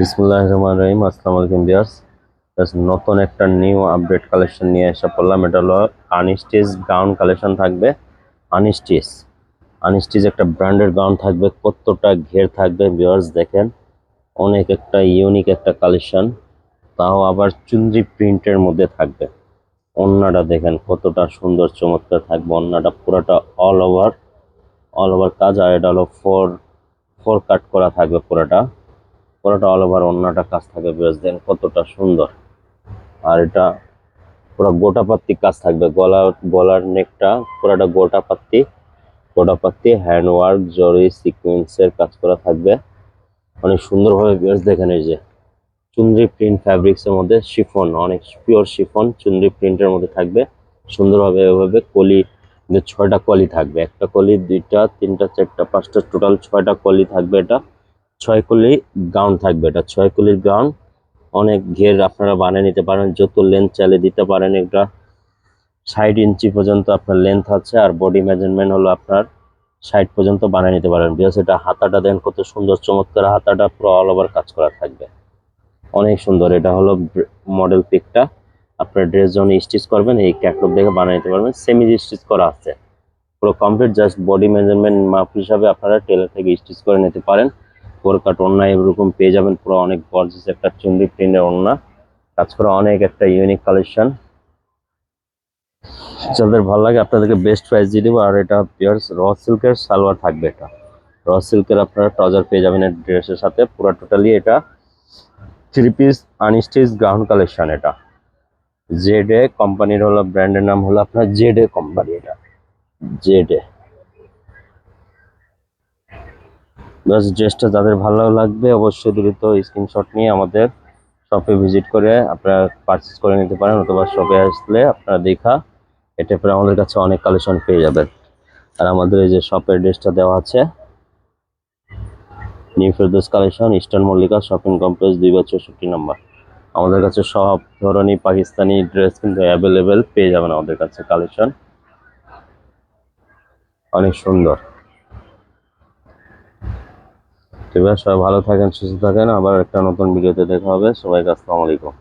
বিসমুল্লাহ রহমান রহিম, আসসালামু আলাইকুম বিয়ার্স নতুন একটা নিউ আপডেট কালেকশন নিয়ে এসে পড়লাম। এটা হলো আনস্টিচ গাউন কালেকশন থাকবে। আনস্টিচ আনস্টিচ একটা ব্র্যান্ডের গাউন থাকবে, কতটা ঘের থাকবে বিয়ার্স দেখেন। অনেক একটা ইউনিক একটা কালেকশন তাও আবার চুন্দ্রি প্রিন্টের মধ্যে থাকবে। অন্যটা দেখেন কতটা সুন্দর, চমৎকার থাকবে। অন্যটা পুরোটা অল ওভার অল ওভার কাজ। আর এটা হলো ফোর ফোর কাট করা থাকবে পুরোটা। পুরোটা অল ওভার অন্যটা কাজ থাকবে বেশ দেন কতটা সুন্দর। আর এটা পুরো গোটা পাত্তি কাজ থাকবে, গলা, গলার নেকটা পুরোটা গোটা পাত্তি গোটা পাত্তি হ্যান্ড ওয়ার্ক জরি সিকুয়েন্সের কাজ করা থাকবে। অনেক সুন্দরভাবে বেশ দেখেন এই যে চুন্দ্রি প্রিন্ট ফ্যাব্রিক্স এর মধ্যে শিফন অনেক পিওর শিফন চুন্দ্রি প্রিন্টের মধ্যে থাকবে। সুন্দরভাবে এভাবে কলি ছয়টা কলি থাকবে, একটা কলি, দুইটা, তিনটা, চারটা, পাঁচটা টোটাল ছয়টা কলি থাকবে এটা। ছয় কলি গাউন থাকবে এটা। ছয় কলির গাউন অনেক ঘের আপনারা বানিয়ে নিতে পারেন, যত লেন্থ চাইলে দিতে পারেন এটা। ষাট ইঞ্চি পর্যন্ত আপনার লেন্থ আছে আর বডি মেজারমেন্ট হলো আপনার ষাট পর্যন্ত বানিয়ে নিতে পারেন। বিকজ এটা হাতাটা দেন কত সুন্দর চমৎকার, হাতাটা পুরো অল ওভার কাজ করা থাকবে। অনেক সুন্দর, এটা হলো মডেল পিকটা আপনার ড্রেস যখন স্টিচ করবেন, এই ক্যাটলগ দেখে বানিয়ে নিতে পারবেন। সেমি স্টিচ করা আছে। পুরো কমপ্লিট জাস্ট বডি মেজারমেন্ট মাপ হিসাবে আপনারা টেলার থেকে স্টিচ করে নিতে পারেন। ফোর কাট ওড়না এরকম পেয়ে যাবেন। পুরো অনেক গর্জিস একটা চুন্ডি প্রিন্টের ওড়না। কাজ করা অনেক একটা ইউনিক কালেকশন যাদের ভালো লাগে আপনাদেরকে বেস্ট প্রাইস দিয়ে দেবো। আর এটা পিয়ার্স র সিল্কের সালোয়ার থাকবে এটা। র সিল্কের আপনারা ট্রাউজার পেয়ে যাবেন ড্রেসের সাথে। পুরো টোটালি এটা three piece unstitch ground collection এটা। জেড এ কোম্পানির হলো ব্র্যান্ডের নাম হলো আপনার জেড এ কোম্পানি এটা। জেড এ বাস ড্রেসটা যাদের ভালো লাগবে, অবশ্যই দ্রুত স্ক্রিনশট নিয়ে আমাদের শপে ভিজিট করে আপনারা পারচেস করে নিতে পারেন অথবা শপে আসলে আপনারা দেখা এটা পরে আমাদের কাছে অনেক কালেকশন পেয়ে যাবেন। আর আমাদের এই যে শপের ড্রেসটা দেওয়া আছে new Ferdous collection eastern Mallika shopping complex দুই বা চৌষট্টি নম্বর। আমাদের কাছে সব ধরনের পাকিস্তানি ড্রেস কিন্তু অ্যাভেলেবেল পেয়ে যাবেন আমাদের কাছে কালেকশন অনেক সুন্দর। এবার সবাই ভালো থাকেন, সুস্থ থাকেন। আবার একটা নতুন ভিডিওতে দেখা হবে। সবাইকে আসসালামু আলাইকুম।